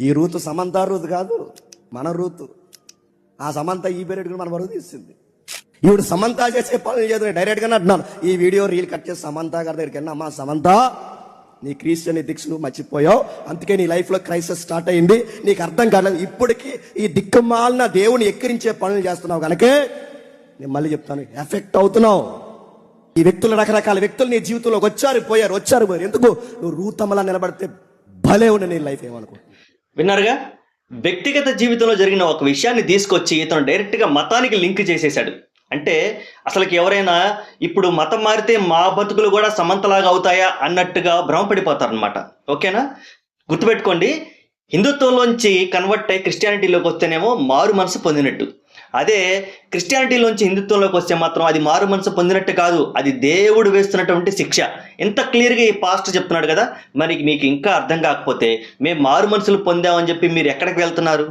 ఈ Ruth Samantha Ruth కాదు మన రూతు. ఆ సమంత ఈ పీరియడ్ మన బరువు తీస్తుంది ఈవిడ సమంత చేసే పనులు చేద్దాం డైరెక్ట్గానే అంటున్నాను. ఈ వీడియో రీల్ కట్ చేసి సమంత గారి దగ్గరికి వెళ్ళిన అమ్మా సమంత నీ క్రిస్టియన్ ఎథిక్స్ నువ్వు మర్చిపోయావు. అందుకే నీ లైఫ్లో క్రైసిస్ స్టార్ట్ అయింది. నీకు అర్థం కాలేదు. ఇప్పటికీ ఈ దిక్కుమాలిన దేవుని ఎక్కిరించే పనులు చేస్తున్నావు కనుకే నేను మళ్ళీ చెప్తాను. ఎఫెక్ట్ అవుతున్నావు. ఈ వ్యక్తులు రకరకాల వ్యక్తులు నీ జీవితంలోకి వచ్చారు పోయారు వచ్చారు పోయారు. ఎందుకు? నువ్వు రూతమ్మలా నిలబడితే భలే ఉండే నీ లైఫ్ ఏమనుకో విన్నారుగా? వ్యక్తిగత జీవితంలో జరిగిన ఒక విషయాన్ని తీసుకొచ్చి ఇతను డైరెక్ట్గా మతానికి లింక్ చేసేశాడు అంటే అసలుకి ఎవరైనా ఇప్పుడు మతం మారితే మా బతుకులు కూడా సమంతలాగా అవుతాయా అన్నట్టుగా భ్రమపడిపోతారనమాట ఓకేనా? గుర్తుపెట్టుకోండి హిందుత్వంలోంచి కన్వర్ట్ అయ్యి క్రిస్టియానిటీలోకి వస్తేనేమో మారు మనసు పొందినట్టు. అదే క్రిస్టియానిటీలోంచి హిందుత్వంలోకి వస్తే మాత్రం అది మారు మనసు పొందినట్టు కాదు. అది దేవుడు వేస్తున్నటువంటి శిక్ష. ఇంత క్లియర్గా ఈ పాస్ట్ చెప్తున్నాడు కదా. మరి మీకు ఇంకా అర్థం కాకపోతే మేము మారు మనసులు పొందామని చెప్పి మీరు ఎక్కడికి వెళ్తున్నారు?